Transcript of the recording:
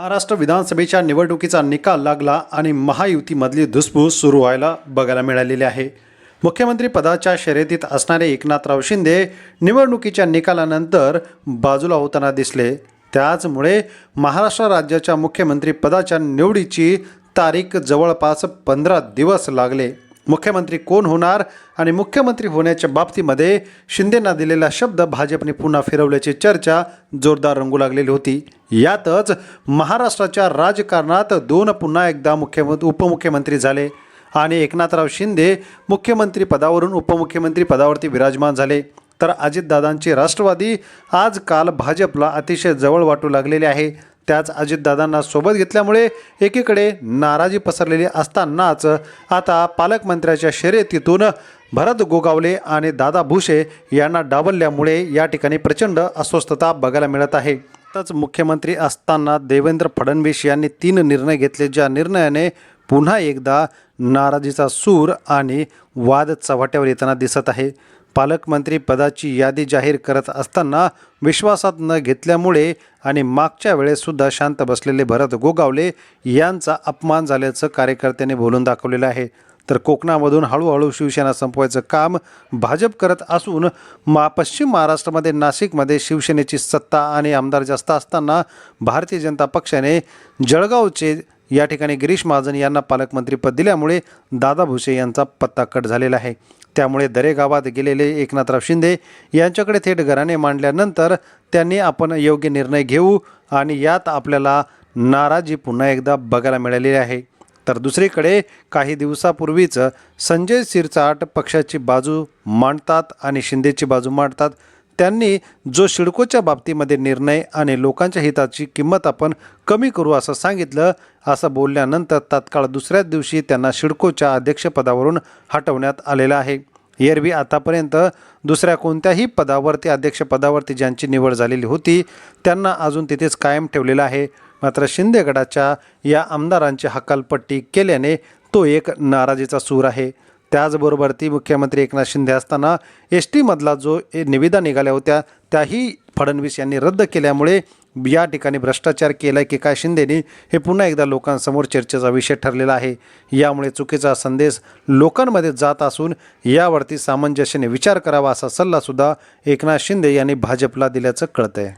महाराष्ट्र विधानसभेच्या निवडणुकीचा निकाल लागला आणि महायुतीमधली धुसफूस सुरू व्हायला बघायला मिळालेली आहे. मुख्यमंत्री पदाच्या शर्यतीत असणारे एकनाथराव शिंदे निवडणुकीच्या निकालानंतर बाजूला होताना दिसले. त्याचमुळे महाराष्ट्र राज्याच्या मुख्यमंत्री पदाच्या निवडीची तारीख जवळपास पंधरा दिवस लागले. मुख्यमंत्री कोण होणार आणि मुख्यमंत्री होण्याच्या बाबतीमध्ये शिंदेंना दिलेला शब्द भाजपने पुन्हा फिरवल्याची चर्चा जोरदार रंगू लागलेली होती. यातच महाराष्ट्राच्या राजकारणात दोन पुन्हा एकदा मुख्यमंत्री उपमुख्यमंत्री झाले आणि एकनाथराव शिंदे मुख्यमंत्री पदावरून उपमुख्यमंत्री पदावरती विराजमान झाले. तर अजितदादांची राष्ट्रवादी आजकाल भाजपला अतिशय जवळ वाटू लागलेले आहे. त्याच अजितदादांना सोबत घेतल्यामुळे एकीकडे नाराजी पसरलेली असतानाच आता पालकमंत्र्याच्या शर्यतीतून भरत गोगावले आणि दादा भुसे यांना डावलल्यामुळे या ठिकाणी प्रचंड अस्वस्थता बघायला मिळत आहे. आताच मुख्यमंत्री असताना देवेंद्र फडणवीस यांनी तीन निर्णय घेतले ज्या निर्णयाने पुन्हा एकदा नाराजीचा सूर आणि वाद चव्हाट्यावर येताना दिसत आहे. पालकमंत्री पदाची यादी जाहीर करत असताना विश्वासात न घेतल्यामुळे आणि मागच्या वेळेससुद्धा शांत बसलेले भरत गोगावले यांचा अपमान झाल्याचं कार्यकर्त्यांनी बोलून दाखवलेलं आहे. तर कोकणामधून हळूहळू शिवसेना संपवायचं काम भाजप करत असून मा पश्चिम महाराष्ट्रामध्ये नाशिकमध्ये शिवसेनेची सत्ता आणि आमदार जास्त असताना भारतीय जनता पक्षाने जळगावचे या ठिकाणी गिरीश महाजन यांना पालकमंत्रीपद दिल्यामुळे दादा भुसे यांचा पत्ता कट झालेला आहे. त्यामुळे दरे गावात गेलेले एकनाथराव शिंदे यांच्याकडे थेट घराने मांडल्यानंतर त्यांनी आपण योग्य निर्णय घेऊ आणि यात आपल्याला नाराजी पुन्हा एकदा बघायला मिळालेली आहे. तर दुसरीकडे काही दिवसापूर्वीच संजय सिरसाट पक्षाची बाजू मांडतात आणि शिंदेची बाजू मांडतात. त्यांनी जो शिडकोच्या बाबतीमध्ये निर्णय आणि लोकांच्या हिताची किंमत आपण कमी करू असं सांगितलं असं बोलल्यानंतर तात्काळ दुसऱ्याच दिवशी त्यांना शिडकोच्या अध्यक्षपदावरून हटवण्यात आलेलं आहे. एरवी आतापर्यंत दुसऱ्या कोणत्याही पदावरती अध्यक्षपदावरती ज्यांची निवड झालेली होती त्यांना अजून तिथेच कायम ठेवलेलं आहे. मात्र शिंदे गटाच्या या आमदारांची हकालपट्टी केल्याने तो एक नाराजीचा सूर आहे. त्याचबरोबर ती मुख्यमंत्री एकनाथ शिंदे असताना एस टीमधला जो ए- निविदा निघाल्या होत्या त्याही फडणवीस यांनी रद्द केल्यामुळे या ठिकाणी भ्रष्टाचार केला की काय शिंदेनी हे पुन्हा एकदा लोकांसमोर चर्चेचा विषय ठरलेला आहे. यामुळे चुकीचा संदेश लोकांमध्ये जात असून यावरती सामंजस्याने विचार करावा असा सल्लासुद्धा एकनाथ शिंदे यांनी भाजपला दिल्याचं कळतंय.